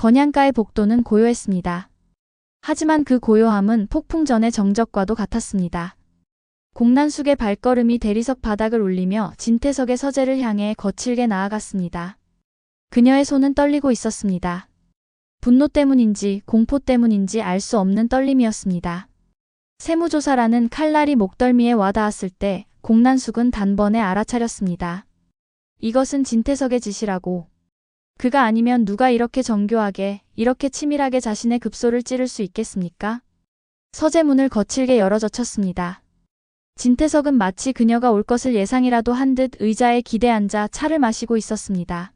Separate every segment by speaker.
Speaker 1: 건양가의 복도는 고요했습니다. 하지만 그 고요함은 폭풍 전의 정적과도 같았습니다. 공난숙의 발걸음이 대리석 바닥을 울리며 진태석의 서재를 향해 거칠게 나아갔습니다. 그녀의 손은 떨리고 있었습니다. 분노 때문인지 공포 때문인지 알 수 없는 떨림이었습니다. 세무조사라는 칼날이 목덜미에 와닿았을 때 공난숙은 단번에 알아차렸습니다. 이것은 진태석의 짓이라고. 그가 아니면 누가 이렇게 정교하게, 이렇게 치밀하게 자신의 급소를 찌를 수 있겠습니까? 서재문을 거칠게 열어 젖혔습니다. 진태석은 마치 그녀가 올 것을 예상이라도 한 듯 의자에 기대 앉아 차를 마시고 있었습니다.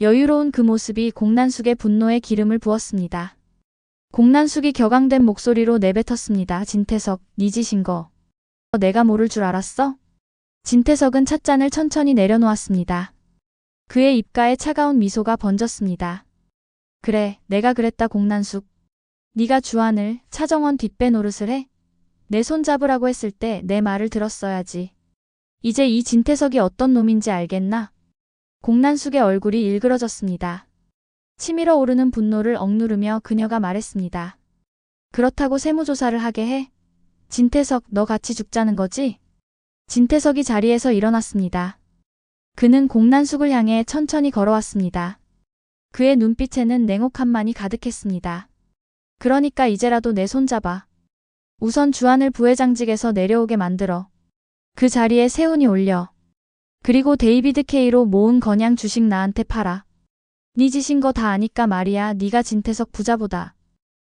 Speaker 1: 여유로운 그 모습이 공난숙의 분노에 기름을 부었습니다. 공난숙이 격앙된 목소리로 내뱉었습니다. 진태석, 네 짓인 거. 내가 모를 줄 알았어? 진태석은 찻잔을 천천히 내려놓았습니다. 그의 입가에 차가운 미소가 번졌습니다. 그래, 내가 그랬다 공난숙. 네가 주안을 차정원 뒷배 노릇을 해? 내 손 잡으라고 했을 때 내 말을 들었어야지. 이제 이 진태석이 어떤 놈인지 알겠나? 공난숙의 얼굴이 일그러졌습니다. 치밀어 오르는 분노를 억누르며 그녀가 말했습니다. 그렇다고 세무조사를 하게 해? 진태석, 너 같이 죽자는 거지? 진태석이 자리에서 일어났습니다. 그는 공난숙을 향해 천천히 걸어왔습니다. 그의 눈빛에는 냉혹함만이 가득했습니다. 그러니까 이제라도 내 손 잡아. 우선 주안을 부회장직에서 내려오게 만들어. 그 자리에 세운이 올려. 그리고 데이비드 K로 모은 건양 주식 나한테 팔아. 네 짓인 거 다 아니까 말이야 네가 진태석 부자보다.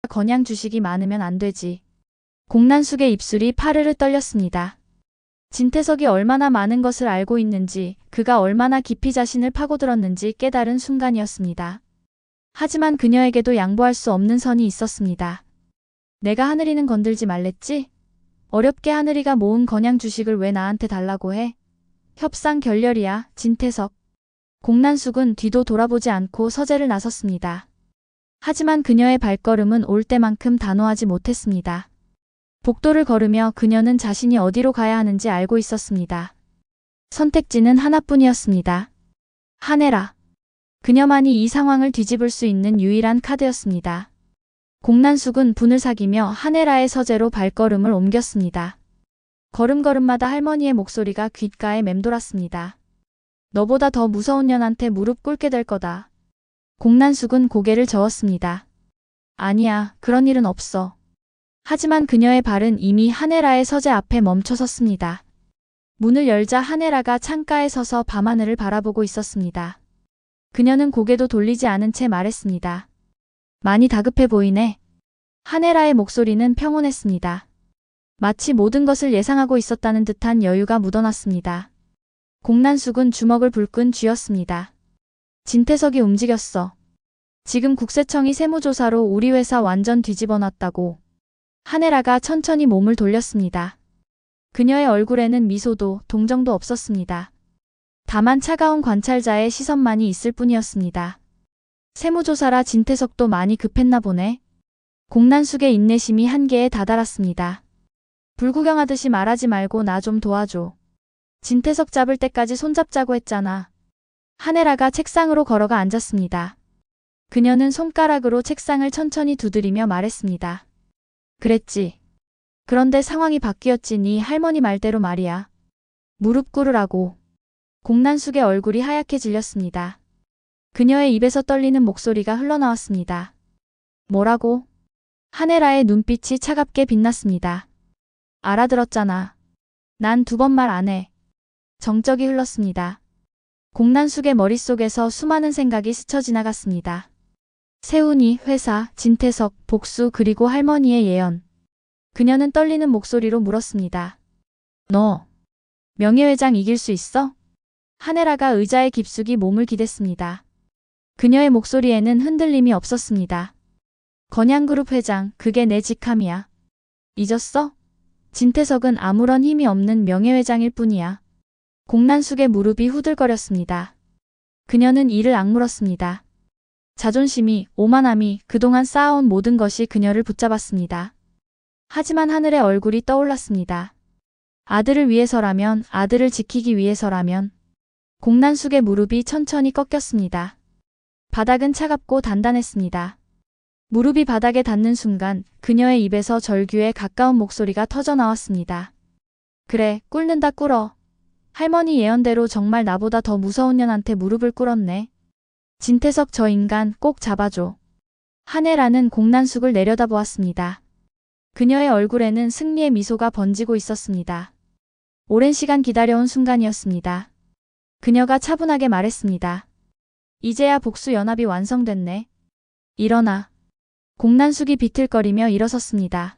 Speaker 1: 건양 주식이 많으면 안 되지. 공난숙의 입술이 파르르 떨렸습니다. 진태석이 얼마나 많은 것을 알고 있는지, 그가 얼마나 깊이 자신을 파고들었는지 깨달은 순간이었습니다. 하지만 그녀에게도 양보할 수 없는 선이 있었습니다. 내가 하늘이는 건들지 말랬지? 어렵게 하늘이가 모은 건양 주식을 왜 나한테 달라고 해? 협상 결렬이야, 진태석. 공난숙은 뒤도 돌아보지 않고 서재를 나섰습니다. 하지만 그녀의 발걸음은 올 때만큼 단호하지 못했습니다. 복도를 걸으며 그녀는 자신이 어디로 가야 하는지 알고 있었습니다. 선택지는 하나뿐이었습니다. 하네라. 그녀만이 이 상황을 뒤집을 수 있는 유일한 카드였습니다. 공난숙은 분을 사기며 하네라의 서재로 발걸음을 옮겼습니다. 걸음걸음마다 할머니의 목소리가 귓가에 맴돌았습니다. 너보다 더 무서운 년한테 무릎 꿇게 될 거다. 공난숙은 고개를 저었습니다. 아니야, 그런 일은 없어. 하지만 그녀의 발은 이미 하네라의 서재 앞에 멈춰 섰습니다. 문을 열자 하네라가 창가에 서서 밤하늘을 바라보고 있었습니다. 그녀는 고개도 돌리지 않은 채 말했습니다. 많이 다급해 보이네. 하네라의 목소리는 평온했습니다. 마치 모든 것을 예상하고 있었다는 듯한 여유가 묻어났습니다. 공난숙은 주먹을 불끈 쥐었습니다. 진태석이 움직였어. 지금 국세청이 세무조사로 우리 회사 완전 뒤집어 놨다고. 하네라가 천천히 몸을 돌렸습니다. 그녀의 얼굴에는 미소도 동정도 없었습니다. 다만 차가운 관찰자의 시선만이 있을 뿐이었습니다. 세무조사라 진태석도 많이 급했나 보네. 공난숙의 인내심이 한계에 다다랐습니다. 불구경하듯이 말하지 말고 나 좀 도와줘. 진태석 잡을 때까지 손잡자고 했잖아. 하네라가 책상으로 걸어가 앉았습니다. 그녀는 손가락으로 책상을 천천히 두드리며 말했습니다. 그랬지. 그런데 상황이 바뀌었지 네 할머니 말대로 말이야. 무릎 꿇으라고. 공난숙의 얼굴이 하얗게 질렸습니다. 그녀의 입에서 떨리는 목소리가 흘러나왔습니다. 뭐라고? 하네라의 눈빛이 차갑게 빛났습니다. 알아들었잖아. 난 두 번 말 안 해. 정적이 흘렀습니다. 공난숙의 머릿속에서 수많은 생각이 스쳐 지나갔습니다. 세훈이, 회사, 진태석, 복수 그리고 할머니의 예언. 그녀는 떨리는 목소리로 물었습니다. 너, 명예회장 이길 수 있어? 하네라가 의자에 깊숙이 몸을 기댔습니다. 그녀의 목소리에는 흔들림이 없었습니다. 건양그룹 회장, 그게 내 직함이야. 잊었어? 진태석은 아무런 힘이 없는 명예회장일 뿐이야. 공난숙의 무릎이 후들거렸습니다. 그녀는 이를 악물었습니다. 자존심이, 오만함이, 그동안 쌓아온 모든 것이 그녀를 붙잡았습니다. 하지만 하늘의 얼굴이 떠올랐습니다. 아들을 위해서라면, 아들을 지키기 위해서라면, 공난숙의 무릎이 천천히 꺾였습니다. 바닥은 차갑고 단단했습니다. 무릎이 바닥에 닿는 순간 그녀의 입에서 절규에 가까운 목소리가 터져 나왔습니다. 그래, 꿇는다 꿇어. 할머니 예언대로 정말 나보다 더 무서운 년한테 무릎을 꿇었네. 진태석 저 인간 꼭 잡아줘. 한혜라는 공난숙을 내려다보았습니다. 그녀의 얼굴에는 승리의 미소가 번지고 있었습니다. 오랜 시간 기다려온 순간이었습니다. 그녀가 차분하게 말했습니다. 이제야 복수 연합이 완성됐네. 일어나. 공난숙이 비틀거리며 일어섰습니다.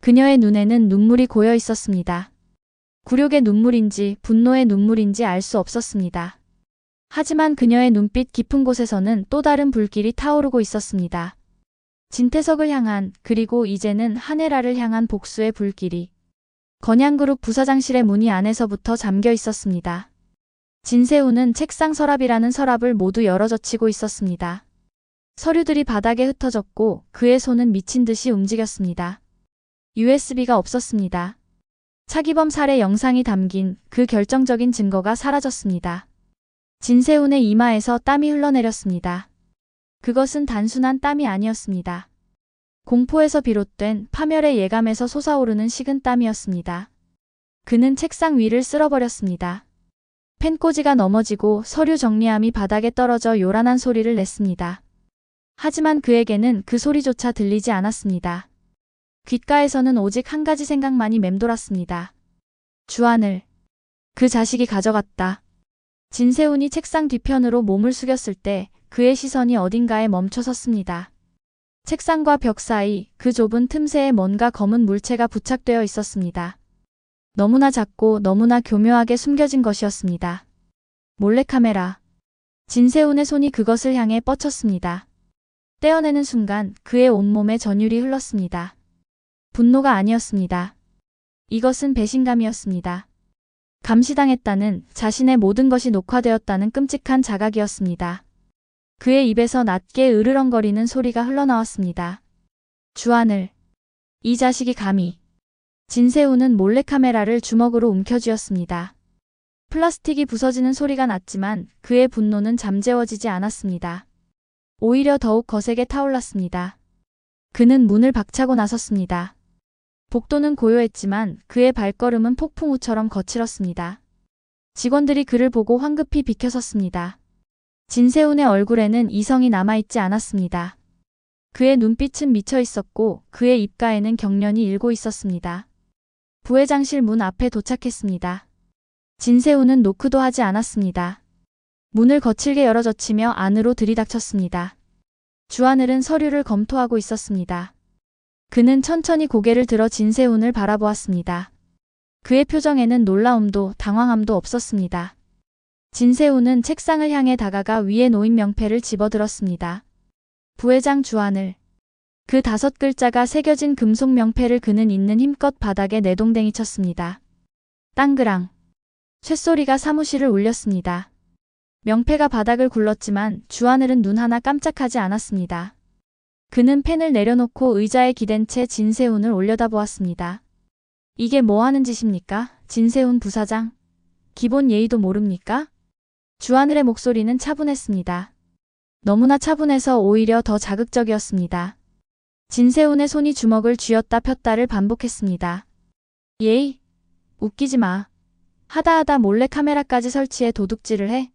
Speaker 1: 그녀의 눈에는 눈물이 고여 있었습니다. 굴욕의 눈물인지 분노의 눈물인지 알 수 없었습니다. 하지만 그녀의 눈빛 깊은 곳에서는 또 다른 불길이 타오르고 있었습니다. 진태석을 향한 그리고 이제는 한혜라를 향한 복수의 불길이 건양그룹 부사장실의 문이 안에서부터 잠겨 있었습니다. 진세우는 책상 서랍이라는 서랍을 모두 열어젖히고 있었습니다. 서류들이 바닥에 흩어졌고 그의 손은 미친 듯이 움직였습니다. USB가 없었습니다. 차기범 살해 영상이 담긴 그 결정적인 증거가 사라졌습니다. 진세훈의 이마에서 땀이 흘러내렸습니다. 그것은 단순한 땀이 아니었습니다. 공포에서 비롯된 파멸의 예감에서 솟아오르는 식은 땀이었습니다. 그는 책상 위를 쓸어버렸습니다. 펜꽂이가 넘어지고 서류 정리함이 바닥에 떨어져 요란한 소리를 냈습니다. 하지만 그에게는 그 소리조차 들리지 않았습니다. 귓가에서는 오직 한 가지 생각만이 맴돌았습니다. 주안을. 그 자식이 가져갔다. 진세훈이 책상 뒤편으로 몸을 숙였을 때 그의 시선이 어딘가에 멈춰 섰습니다. 책상과 벽 사이 그 좁은 틈새에 뭔가 검은 물체가 부착되어 있었습니다. 너무나 작고 너무나 교묘하게 숨겨진 것이었습니다. 몰래카메라. 진세훈의 손이 그것을 향해 뻗쳤습니다. 떼어내는 순간 그의 온몸에 전율이 흘렀습니다. 분노가 아니었습니다. 이것은 배신감이었습니다. 감시당했다는 자신의 모든 것이 녹화되었다는 끔찍한 자각이었습니다. 그의 입에서 낮게 으르렁거리는 소리가 흘러나왔습니다. 주안을. 이 자식이 감히. 진세우는 몰래카메라를 주먹으로 움켜쥐었습니다. 플라스틱이 부서지는 소리가 났지만 그의 분노는 잠재워지지 않았습니다. 오히려 더욱 거세게 타올랐습니다. 그는 문을 박차고 나섰습니다. 복도는 고요했지만 그의 발걸음은 폭풍우처럼 거칠었습니다. 직원들이 그를 보고 황급히 비켜섰습니다. 진세훈의 얼굴에는 이성이 남아있지 않았습니다. 그의 눈빛은 미쳐 있었고 그의 입가에는 경련이 일고 있었습니다. 부회장실 문 앞에 도착했습니다. 진세훈은 노크도 하지 않았습니다. 문을 거칠게 열어젖히며 안으로 들이닥쳤습니다. 주하늘은 서류를 검토하고 있었습니다. 그는 천천히 고개를 들어 진세훈을 바라보았습니다. 그의 표정에는 놀라움도 당황함도 없었습니다. 진세훈은 책상을 향해 다가가 위에 놓인 명패를 집어들었습니다. 부회장 주하늘. 그 다섯 글자가 새겨진 금속 명패를 그는 있는 힘껏 바닥에 내동댕이 쳤습니다. 땅그랑. 쇳소리가 사무실을 울렸습니다. 명패가 바닥을 굴렀지만 주하늘은 눈 하나 깜짝하지 않았습니다. 그는 펜을 내려놓고 의자에 기댄 채 진세훈을 올려다보았습니다. 이게 뭐 하는 짓입니까? 진세훈 부사장. 기본 예의도 모릅니까? 주하늘의 목소리는 차분했습니다. 너무나 차분해서 오히려 더 자극적이었습니다. 진세훈의 손이 주먹을 쥐었다 폈다를 반복했습니다. 예의? 웃기지 마. 하다하다 몰래 카메라까지 설치해 도둑질을 해?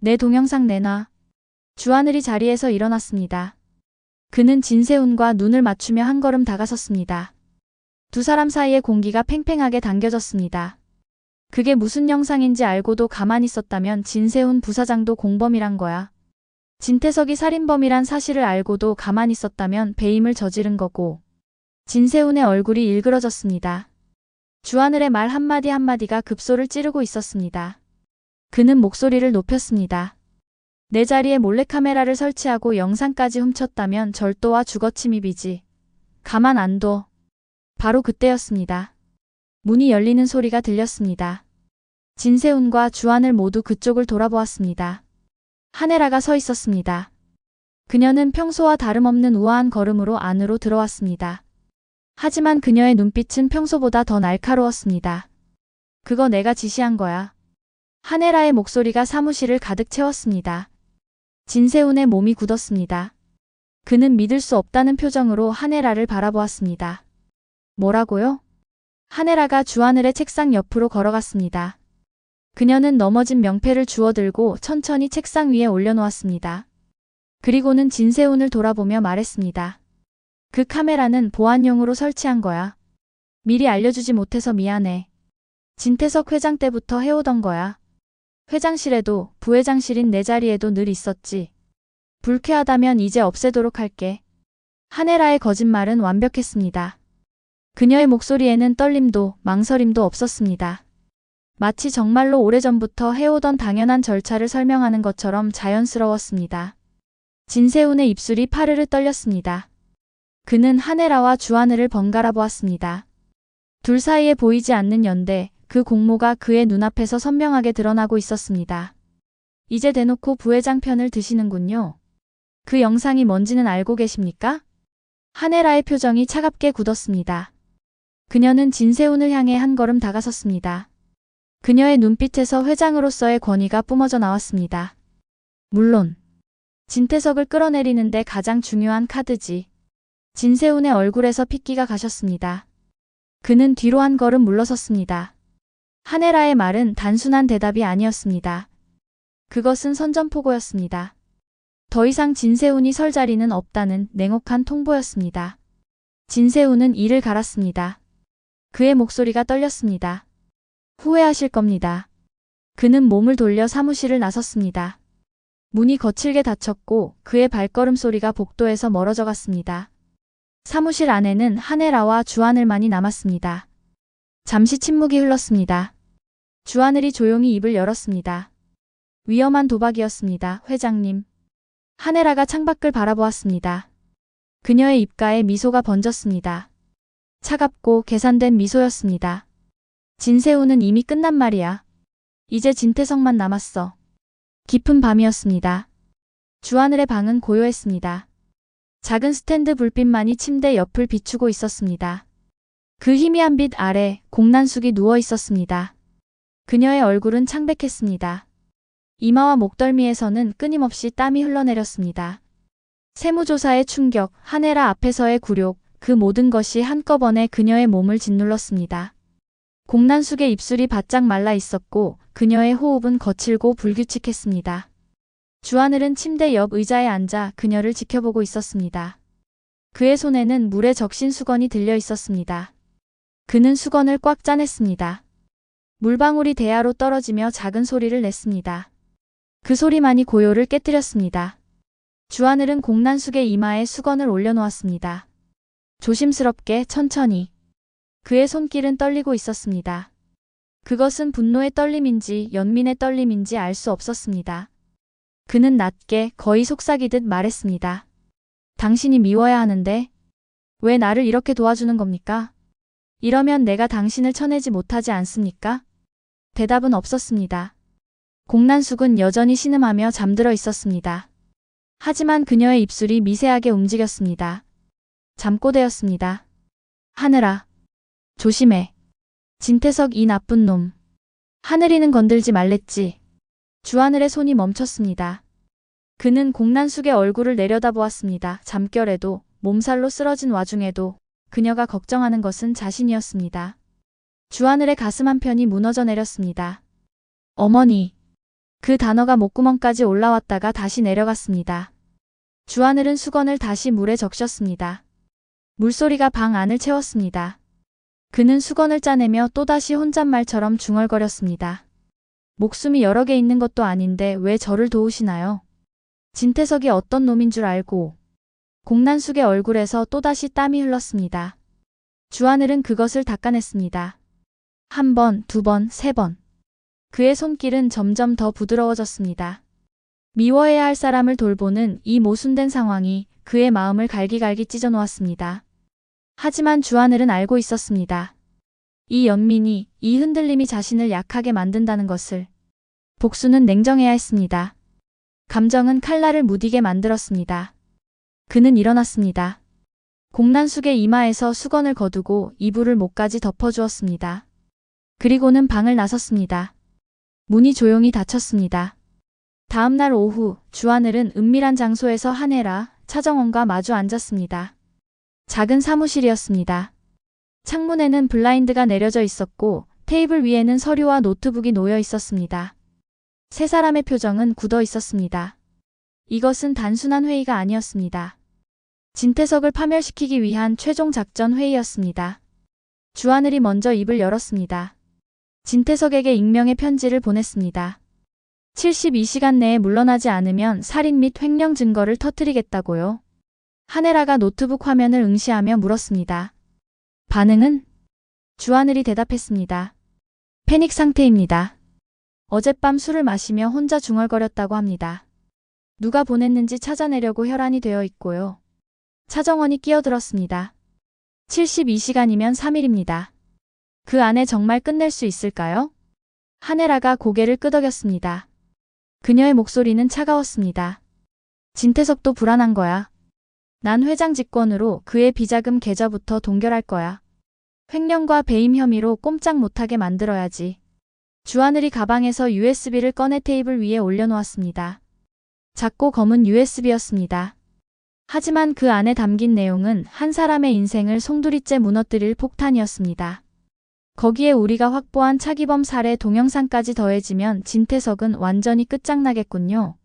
Speaker 1: 내 동영상 내놔. 주하늘이 자리에서 일어났습니다. 그는 진세훈과 눈을 맞추며 한 걸음 다가섰습니다. 두 사람 사이의 공기가 팽팽하게 당겨졌습니다. 그게 무슨 영상인지 알고도 가만히 있었다면 진세훈 부사장도 공범이란 거야. 진태석이 살인범이란 사실을 알고도 가만히 있었다면 배임을 저지른 거고. 진세훈의 얼굴이 일그러졌습니다. 주하늘의 말 한마디 한마디가 급소를 찌르고 있었습니다. 그는 목소리를 높였습니다. 내 자리에 몰래카메라를 설치하고 영상까지 훔쳤다면 절도와 주거침입이지. 가만 안 둬. 바로 그때였습니다. 문이 열리는 소리가 들렸습니다. 진세훈과 주한을 모두 그쪽을 돌아보았습니다. 하네라가 서 있었습니다. 그녀는 평소와 다름없는 우아한 걸음으로 안으로 들어왔습니다. 하지만 그녀의 눈빛은 평소보다 더 날카로웠습니다. 그거 내가 지시한 거야. 하네라의 목소리가 사무실을 가득 채웠습니다. 진세훈의 몸이 굳었습니다. 그는 믿을 수 없다는 표정으로 하네라를 바라보았습니다. 뭐라고요? 하네라가 주하늘의 책상 옆으로 걸어갔습니다. 그녀는 넘어진 명패를 주워들고 천천히 책상 위에 올려놓았습니다. 그리고는 진세훈을 돌아보며 말했습니다. 그 카메라는 보안용으로 설치한 거야. 미리 알려주지 못해서 미안해. 진태석 회장 때부터 해오던 거야. 회장실에도 부회장실인 내 자리에도 늘 있었지. 불쾌하다면 이제 없애도록 할게. 하네라의 거짓말은 완벽했습니다. 그녀의 목소리에는 떨림도 망설임도 없었습니다. 마치 정말로 오래전부터 해오던 당연한 절차를 설명하는 것처럼 자연스러웠습니다. 진세훈의 입술이 파르르 떨렸습니다. 그는 하네라와 주하늘을 번갈아 보았습니다. 둘 사이에 보이지 않는 연대, 그 공모가 그의 눈앞에서 선명하게 드러나고 있었습니다. 이제 대놓고 부회장 편을 드시는군요. 그 영상이 뭔지는 알고 계십니까? 하네라의 표정이 차갑게 굳었습니다. 그녀는 진세훈을 향해 한 걸음 다가섰습니다. 그녀의 눈빛에서 회장으로서의 권위가 뿜어져 나왔습니다. 물론 진태석을 끌어내리는데 가장 중요한 카드지. 진세훈의 얼굴에서 핏기가 가셨습니다. 그는 뒤로 한 걸음 물러섰습니다. 하네라의 말은 단순한 대답이 아니었습니다. 그것은 선전포고였습니다. 더 이상 진세훈이 설 자리는 없다는 냉혹한 통보였습니다. 진세훈은 이를 갈았습니다. 그의 목소리가 떨렸습니다. 후회하실 겁니다. 그는 몸을 돌려 사무실을 나섰습니다. 문이 거칠게 닫혔고 그의 발걸음 소리가 복도에서 멀어져 갔습니다. 사무실 안에는 하네라와 주하늘만이 남았습니다. 잠시 침묵이 흘렀습니다. 주하늘이 조용히 입을 열었습니다. 위험한 도박이었습니다, 회장님. 하네라가 창밖을 바라보았습니다. 그녀의 입가에 미소가 번졌습니다. 차갑고 계산된 미소였습니다. 진세우는 이미 끝난 말이야. 이제 진태성만 남았어. 깊은 밤이었습니다. 주하늘의 방은 고요했습니다. 작은 스탠드 불빛만이 침대 옆을 비추고 있었습니다. 그 희미한 빛 아래 공난숙이 누워 있었습니다. 그녀의 얼굴은 창백했습니다. 이마와 목덜미에서는 끊임없이 땀이 흘러내렸습니다. 세무조사의 충격, 하네라 앞에서의 굴욕, 그 모든 것이 한꺼번에 그녀의 몸을 짓눌렀습니다. 공난숙의 입술이 바짝 말라 있었고 그녀의 호흡은 거칠고 불규칙했습니다. 주하늘은 침대 옆 의자에 앉아 그녀를 지켜보고 있었습니다. 그의 손에는 물에 적신 수건이 들려 있었습니다. 그는 수건을 꽉 짜냈습니다. 물방울이 대야로 떨어지며 작은 소리를 냈습니다. 그 소리만이 고요를 깨뜨렸습니다. 주하늘은 공난숙의 이마에 수건을 올려놓았습니다. 조심스럽게 천천히. 그의 손길은 떨리고 있었습니다. 그것은 분노의 떨림인지 연민의 떨림인지 알 수 없었습니다. 그는 낮게 거의 속삭이듯 말했습니다. 당신이 미워야 하는데 왜 나를 이렇게 도와주는 겁니까? 이러면 내가 당신을 쳐내지 못하지 않습니까? 대답은 없었습니다. 공난숙은 여전히 신음하며 잠들어 있었습니다. 하지만 그녀의 입술이 미세하게 움직였습니다. 잠꼬대였습니다. 하늘아. 조심해. 진태석 이 나쁜 놈. 하늘이는 건들지 말랬지. 주하늘의 손이 멈췄습니다. 그는 공난숙의 얼굴을 내려다보았습니다. 잠결에도 몸살로 쓰러진 와중에도 그녀가 걱정하는 것은 자신이었습니다. 주하늘의 가슴 한편이 무너져 내렸습니다. 어머니. 그 단어가 목구멍까지 올라왔다가 다시 내려갔습니다. 주하늘은 수건을 다시 물에 적셨습니다. 물소리가 방 안을 채웠습니다. 그는 수건을 짜내며 또다시 혼잣말처럼 중얼거렸습니다. 목숨이 여러 개 있는 것도 아닌데 왜 저를 도우시나요? 진태석이 어떤 놈인 줄 알고 공난숙의 얼굴에서 또다시 땀이 흘렀습니다. 주하늘은 그것을 닦아냈습니다. 한 번, 두 번, 세 번. 그의 손길은 점점 더 부드러워졌습니다. 미워해야 할 사람을 돌보는 이 모순된 상황이 그의 마음을 갈기갈기 찢어놓았습니다. 하지만 주하늘은 알고 있었습니다. 이 연민이, 이 흔들림이 자신을 약하게 만든다는 것을. 복수는 냉정해야 했습니다. 감정은 칼날을 무디게 만들었습니다. 그는 일어났습니다. 공난숙의 이마에서 수건을 거두고 이불을 목까지 덮어주었습니다. 그리고는 방을 나섰습니다. 문이 조용히 닫혔습니다. 다음 날 오후 주하늘은 은밀한 장소에서 한혜라, 차정원과 마주 앉았습니다. 작은 사무실이었습니다. 창문에는 블라인드가 내려져 있었고 테이블 위에는 서류와 노트북이 놓여 있었습니다. 세 사람의 표정은 굳어 있었습니다. 이것은 단순한 회의가 아니었습니다. 진태석을 파멸시키기 위한 최종 작전 회의였습니다. 주하늘이 먼저 입을 열었습니다. 진태석에게 익명의 편지를 보냈습니다. 72시간 내에 물러나지 않으면 살인 및 횡령 증거를 터뜨리겠다고요. 하네라가 노트북 화면을 응시하며 물었습니다. 반응은? 주하늘이 대답했습니다. 패닉 상태입니다. 어젯밤 술을 마시며 혼자 중얼거렸다고 합니다. 누가 보냈는지 찾아내려고 혈안이 되어 있고요. 차정원이 끼어들었습니다. 72시간이면 3일입니다. 그 안에 정말 끝낼 수 있을까요? 하네라가 고개를 끄덕였습니다. 그녀의 목소리는 차가웠습니다. 진태석도 불안한 거야. 난 회장 직권으로 그의 비자금 계좌부터 동결할 거야. 횡령과 배임 혐의로 꼼짝 못하게 만들어야지. 주하늘이 가방에서 USB를 꺼내 테이블 위에 올려놓았습니다. 작고 검은 USB였습니다. 하지만 그 안에 담긴 내용은 한 사람의 인생을 송두리째 무너뜨릴 폭탄이었습니다. 거기에 우리가 확보한 차기범 살해 동영상까지 더해지면 진태석은 완전히 끝장나겠군요.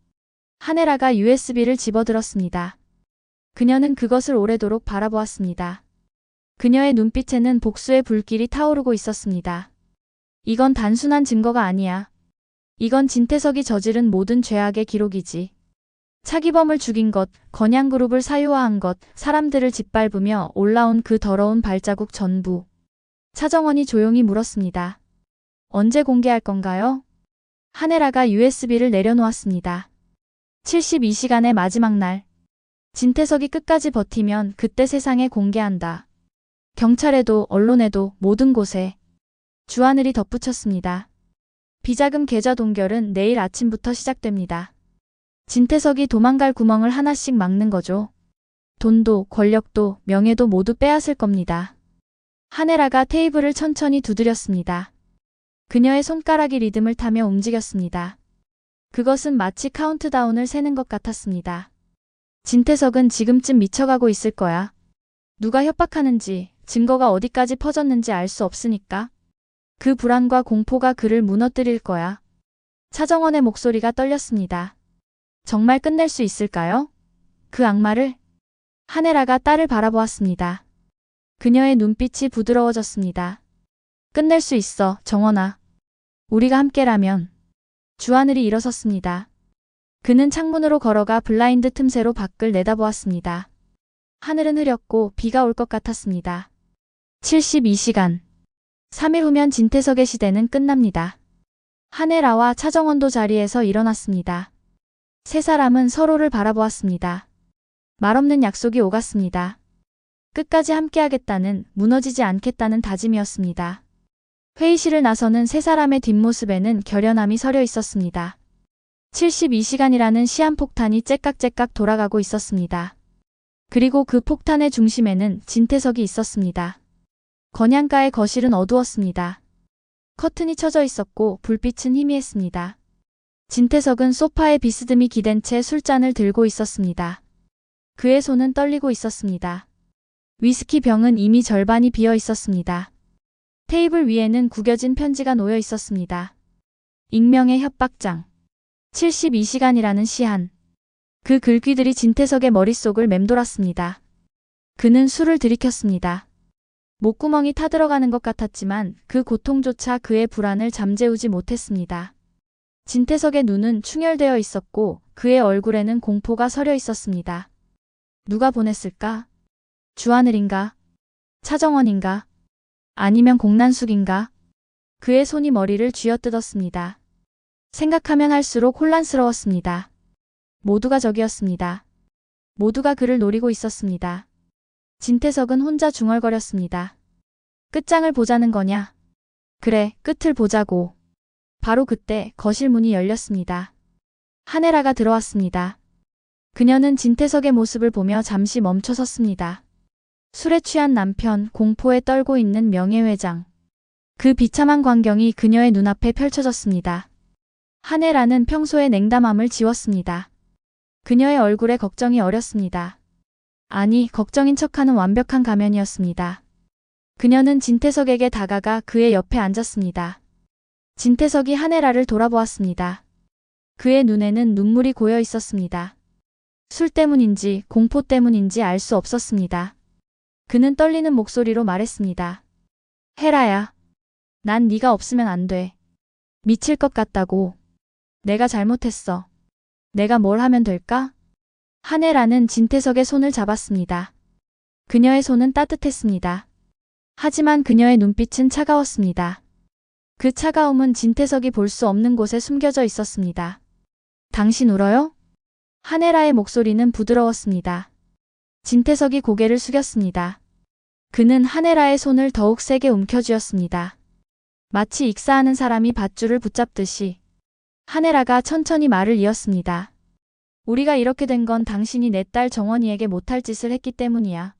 Speaker 1: 하네라가 USB를 집어들었습니다. 그녀는 그것을 오래도록 바라보았습니다. 그녀의 눈빛에는 복수의 불길이 타오르고 있었습니다. 이건 단순한 증거가 아니야. 이건 진태석이 저지른 모든 죄악의 기록이지. 차기범을 죽인 것, 건양그룹을 사유화한 것, 사람들을 짓밟으며 올라온 그 더러운 발자국 전부. 차정원이 조용히 물었습니다. 언제 공개할 건가요? 하네라가 USB를 내려놓았습니다. 72시간의 마지막 날. 진태석이 끝까지 버티면 그때 세상에 공개한다. 경찰에도 언론에도 모든 곳에. 주하늘이 덧붙였습니다. 비자금 계좌 동결은 내일 아침부터 시작됩니다. 진태석이 도망갈 구멍을 하나씩 막는 거죠. 돈도 권력도 명예도 모두 빼앗을 겁니다. 하네라가 테이블을 천천히 두드렸습니다. 그녀의 손가락이 리듬을 타며 움직였습니다. 그것은 마치 카운트다운을 세는 것 같았습니다. 진태석은 지금쯤 미쳐가고 있을 거야. 누가 협박하는지, 증거가 어디까지 퍼졌는지 알 수 없으니까. 그 불안과 공포가 그를 무너뜨릴 거야. 차정원의 목소리가 떨렸습니다. 정말 끝낼 수 있을까요? 그 악마를? 하네라가 딸을 바라보았습니다. 그녀의 눈빛이 부드러워졌습니다. 끝낼 수 있어, 정원아. 우리가 함께라면. 주하늘이 일어섰습니다. 그는 창문으로 걸어가 블라인드 틈새로 밖을 내다보았습니다. 하늘은 흐렸고 비가 올 것 같았습니다. 72시간. 3일 후면 진태석의 시대는 끝납니다. 하네라와 차정원도 자리에서 일어났습니다. 세 사람은 서로를 바라보았습니다. 말없는 약속이 오갔습니다. 끝까지 함께하겠다는, 무너지지 않겠다는 다짐이었습니다. 회의실을 나서는 세 사람의 뒷모습에는 결연함이 서려 있었습니다. 72시간이라는 시한폭탄이 째깍째깍 돌아가고 있었습니다. 그리고 그 폭탄의 중심에는 진태석이 있었습니다. 건양가의 거실은 어두웠습니다. 커튼이 쳐져 있었고 불빛은 희미했습니다. 진태석은 소파에 비스듬히 기댄 채 술잔을 들고 있었습니다. 그의 손은 떨리고 있었습니다. 위스키 병은 이미 절반이 비어 있었습니다. 테이블 위에는 구겨진 편지가 놓여 있었습니다. 익명의 협박장. 72시간이라는 시한. 그 글귀들이 진태석의 머릿속을 맴돌았습니다. 그는 술을 들이켰습니다. 목구멍이 타들어가는 것 같았지만 그 고통조차 그의 불안을 잠재우지 못했습니다. 진태석의 눈은 충혈되어 있었고 그의 얼굴에는 공포가 서려 있었습니다. 누가 보냈을까? 주하늘인가? 차정원인가? 아니면 공난숙인가? 그의 손이 머리를 쥐어뜯었습니다. 생각하면 할수록 혼란스러웠습니다. 모두가 적이었습니다. 모두가 그를 노리고 있었습니다. 진태석은 혼자 중얼거렸습니다. 끝장을 보자는 거냐? 그래, 끝을 보자고. 바로 그때 거실 문이 열렸습니다. 하네라가 들어왔습니다. 그녀는 진태석의 모습을 보며 잠시 멈춰 섰습니다. 술에 취한 남편, 공포에 떨고 있는 명예회장. 그 비참한 광경이 그녀의 눈앞에 펼쳐졌습니다. 한혜라는 평소의 냉담함을 지웠습니다. 그녀의 얼굴에 걱정이 어렸습니다. 아니, 걱정인 척하는 완벽한 가면이었습니다. 그녀는 진태석에게 다가가 그의 옆에 앉았습니다. 진태석이 한혜라를 돌아보았습니다. 그의 눈에는 눈물이 고여 있었습니다. 술 때문인지 공포 때문인지 알 수 없었습니다. 그는 떨리는 목소리로 말했습니다. 헤라야. 난 네가 없으면 안 돼. 미칠 것 같다고. 내가 잘못했어. 내가 뭘 하면 될까? 한혜라는 진태석의 손을 잡았습니다. 그녀의 손은 따뜻했습니다. 하지만 그녀의 눈빛은 차가웠습니다. 그 차가움은 진태석이 볼 수 없는 곳에 숨겨져 있었습니다. 당신 울어요? 한혜라의 목소리는 부드러웠습니다. 진태석이 고개를 숙였습니다. 그는 한혜라의 손을 더욱 세게 움켜쥐었습니다. 마치 익사하는 사람이 밧줄을 붙잡듯이 한혜라가 천천히 말을 이었습니다. 우리가 이렇게 된 건 당신이 내 딸 정원이에게 못할 짓을 했기 때문이야.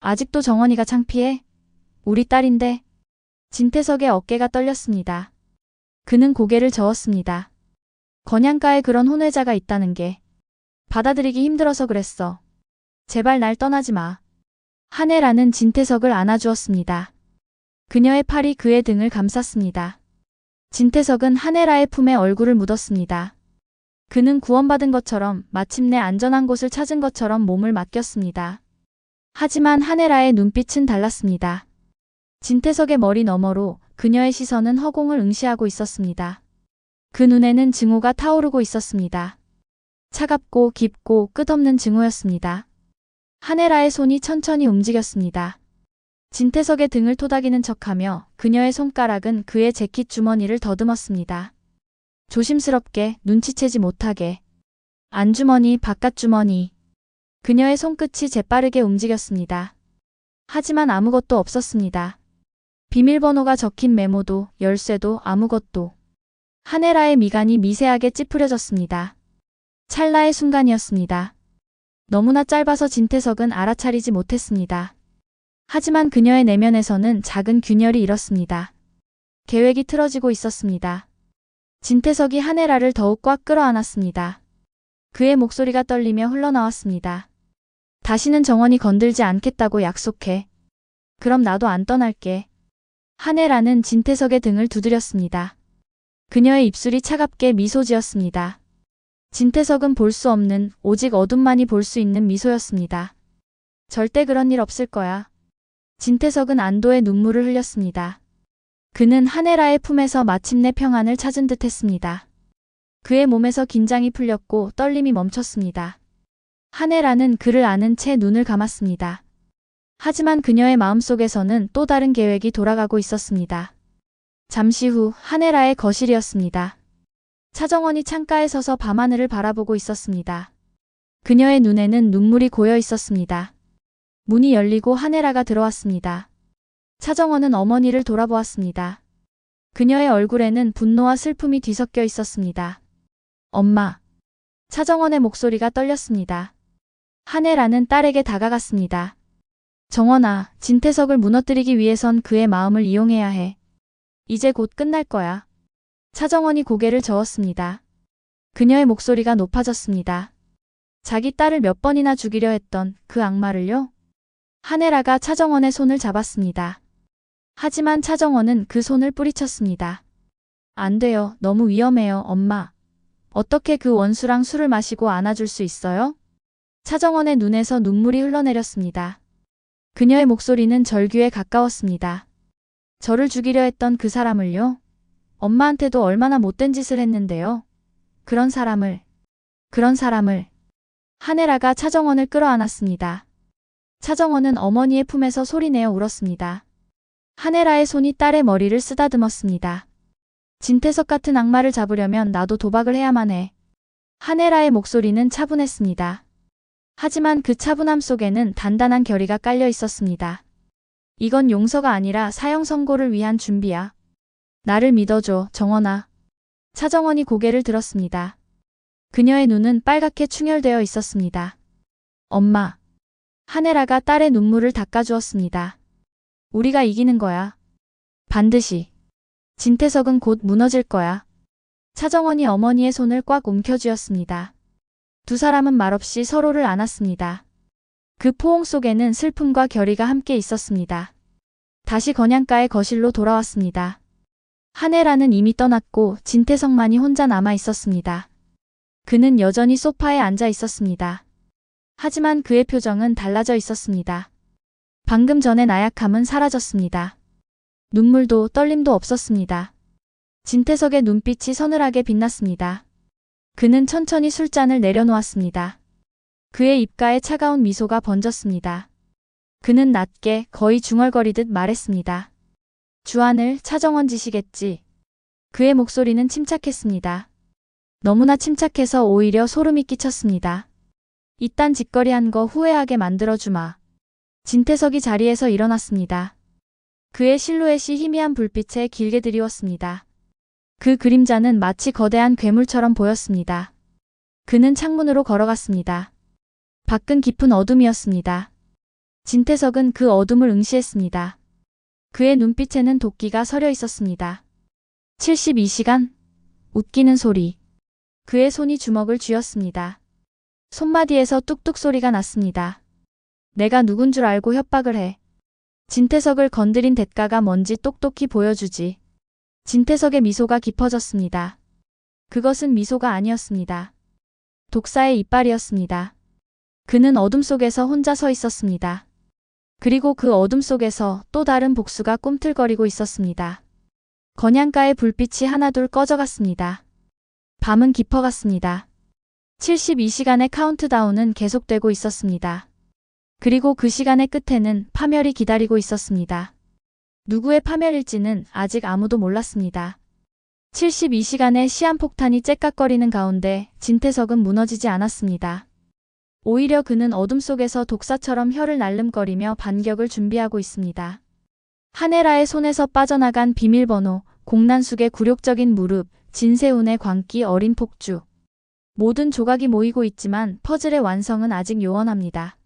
Speaker 1: 아직도 정원이가 창피해? 우리 딸인데. 진태석의 어깨가 떨렸습니다. 그는 고개를 저었습니다. 건양가에 그런 혼외자가 있다는 게 받아들이기 힘들어서 그랬어. 제발 날 떠나지 마. 한혜라는 진태석을 안아주었습니다. 그녀의 팔이 그의 등을 감쌌습니다. 진태석은 한혜라의 품에 얼굴을 묻었습니다. 그는 구원받은 것처럼 마침내 안전한 곳을 찾은 것처럼 몸을 맡겼습니다. 하지만 한혜라의 눈빛은 달랐습니다. 진태석의 머리 너머로 그녀의 시선은 허공을 응시하고 있었습니다. 그 눈에는 증오가 타오르고 있었습니다. 차갑고 깊고 끝없는 증오였습니다. 한혜라의 손이 천천히 움직였습니다. 진태석의 등을 토닥이는 척하며 그녀의 손가락은 그의 재킷 주머니를 더듬었습니다. 조심스럽게 눈치채지 못하게. 안주머니, 바깥주머니. 그녀의 손끝이 재빠르게 움직였습니다. 하지만 아무것도 없었습니다. 비밀번호가 적힌 메모도, 열쇠도, 아무것도. 한혜라의 미간이 미세하게 찌푸려졌습니다. 찰나의 순간이었습니다. 너무나 짧아서 진태석은 알아차리지 못했습니다. 하지만 그녀의 내면에서는 작은 균열이 일었습니다. 계획이 틀어지고 있었습니다. 진태석이 한혜라를 더욱 꽉 끌어안았습니다. 그의 목소리가 떨리며 흘러나왔습니다. 다시는 정원이 건들지 않겠다고 약속해. 그럼 나도 안 떠날게. 한혜라는 진태석의 등을 두드렸습니다. 그녀의 입술이 차갑게 미소 지었습니다. 진태석은 볼 수 없는 오직 어둠만이 볼 수 있는 미소였습니다. 절대 그런 일 없을 거야. 진태석은 안도의 눈물을 흘렸습니다. 그는 한혜라의 품에서 마침내 평안을 찾은 듯 했습니다. 그의 몸에서 긴장이 풀렸고 떨림이 멈췄습니다. 한혜라는 그를 아는 채 눈을 감았습니다. 하지만 그녀의 마음속에서는 또 다른 계획이 돌아가고 있었습니다. 잠시 후 한혜라의 거실이었습니다. 차정원이 창가에 서서 밤하늘을 바라보고 있었습니다. 그녀의 눈에는 눈물이 고여 있었습니다. 문이 열리고 한혜라가 들어왔습니다. 차정원은 어머니를 돌아보았습니다. 그녀의 얼굴에는 분노와 슬픔이 뒤섞여 있었습니다. 엄마. 차정원의 목소리가 떨렸습니다. 한혜라는 딸에게 다가갔습니다. 정원아, 진태석을 무너뜨리기 위해선 그의 마음을 이용해야 해. 이제 곧 끝날 거야. 차정원이 고개를 저었습니다. 그녀의 목소리가 높아졌습니다. 자기 딸을 몇 번이나 죽이려 했던 그 악마를요? 한혜라가 차정원의 손을 잡았습니다. 하지만 차정원은 그 손을 뿌리쳤습니다. 안 돼요. 너무 위험해요, 엄마. 어떻게 그 원수랑 술을 마시고 안아줄 수 있어요? 차정원의 눈에서 눈물이 흘러내렸습니다. 그녀의 목소리는 절규에 가까웠습니다. 저를 죽이려 했던 그 사람을요? 엄마한테도 얼마나 못된 짓을 했는데요. 그런 사람을, 그런 사람을. 한혜라가 차정원을 끌어안았습니다. 차정원은 어머니의 품에서 소리내어 울었습니다. 한혜라의 손이 딸의 머리를 쓰다듬었습니다. 진태석 같은 악마를 잡으려면 나도 도박을 해야만 해. 한혜라의 목소리는 차분했습니다. 하지만 그 차분함 속에는 단단한 결의가 깔려 있었습니다. 이건 용서가 아니라 사형 선고를 위한 준비야. 나를 믿어줘, 정원아. 차정원이 고개를 들었습니다. 그녀의 눈은 빨갛게 충혈되어 있었습니다. 엄마. 한혜라가 딸의 눈물을 닦아주었습니다. 우리가 이기는 거야. 반드시. 진태석은 곧 무너질 거야. 차정원이 어머니의 손을 꽉 움켜쥐었습니다. 두 사람은 말없이 서로를 안았습니다. 그 포옹 속에는 슬픔과 결의가 함께 있었습니다. 다시 건양가의 거실로 돌아왔습니다. 한혜라는 이미 떠났고 진태석만이 혼자 남아 있었습니다. 그는 여전히 소파에 앉아 있었습니다. 하지만 그의 표정은 달라져 있었습니다. 방금 전의 나약함은 사라졌습니다. 눈물도 떨림도 없었습니다. 진태석의 눈빛이 서늘하게 빛났습니다. 그는 천천히 술잔을 내려놓았습니다. 그의 입가에 차가운 미소가 번졌습니다. 그는 낮게 거의 중얼거리듯 말했습니다. 주안을 차정원 지시겠지. 그의 목소리는 침착했습니다. 너무나 침착해서 오히려 소름이 끼쳤습니다. 이딴 짓거리 한 거 후회하게 만들어주마. 진태석이 자리에서 일어났습니다. 그의 실루엣이 희미한 불빛에 길게 드리웠습니다. 그 그림자는 마치 거대한 괴물처럼 보였습니다. 그는 창문으로 걸어갔습니다. 밖은 깊은 어둠이었습니다. 진태석은 그 어둠을 응시했습니다. 그의 눈빛에는 도끼가 서려 있었습니다. 72시간? 웃기는 소리. 그의 손이 주먹을 쥐었습니다. 손마디에서 뚝뚝 소리가 났습니다. 내가 누군 줄 알고 협박을 해. 진태석을 건드린 대가가 뭔지 똑똑히 보여주지. 진태석의 미소가 깊어졌습니다. 그것은 미소가 아니었습니다. 독사의 이빨이었습니다. 그는 어둠 속에서 혼자 서 있었습니다. 그리고 그 어둠 속에서 또 다른 복수가 꿈틀거리고 있었습니다. 건양가의 불빛이 하나둘 꺼져갔습니다. 밤은 깊어갔습니다. 72시간의 카운트다운은 계속되고 있었습니다. 그리고 그 시간의 끝에는 파멸이 기다리고 있었습니다. 누구의 파멸일지는 아직 아무도 몰랐습니다. 72시간의 시한폭탄이 째깍거리는 가운데 진태석은 무너지지 않았습니다. 오히려 그는 어둠 속에서 독사처럼 혀를 날름거리며 반격을 준비하고 있습니다. 하네라의 손에서 빠져나간 비밀번호, 공난숙의 굴욕적인 무릎, 진세운의 광기 어린 폭주. 모든 조각이 모이고 있지만 퍼즐의 완성은 아직 요원합니다.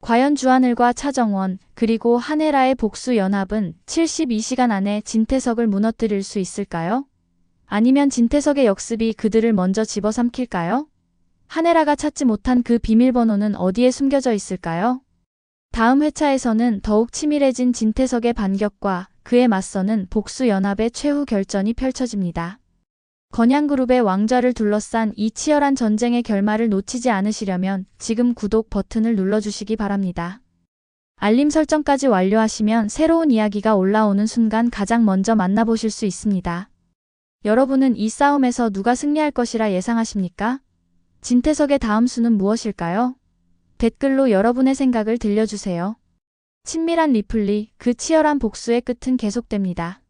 Speaker 1: 과연 주하늘과 차정원, 그리고 한혜라의 복수 연합은 72시간 안에 진태석을 무너뜨릴 수 있을까요? 아니면 진태석의 역습이 그들을 먼저 집어삼킬까요? 한혜라가 찾지 못한 그 비밀번호는 어디에 숨겨져 있을까요? 다음 회차에서는 더욱 치밀해진 진태석의 반격과 그에 맞서는 복수 연합의 최후 결전이 펼쳐집니다. 건양그룹의 왕좌를 둘러싼 이 치열한 전쟁의 결말을 놓치지 않으시려면 지금 구독 버튼을 눌러주시기 바랍니다. 알림 설정까지 완료하시면 새로운 이야기가 올라오는 순간 가장 먼저 만나보실 수 있습니다. 여러분은 이 싸움에서 누가 승리할 것이라 예상하십니까? 진태석의 다음 수는 무엇일까요? 댓글로 여러분의 생각을 들려주세요. 친밀한 리플리, 그 치열한 복수의 끝은 계속됩니다.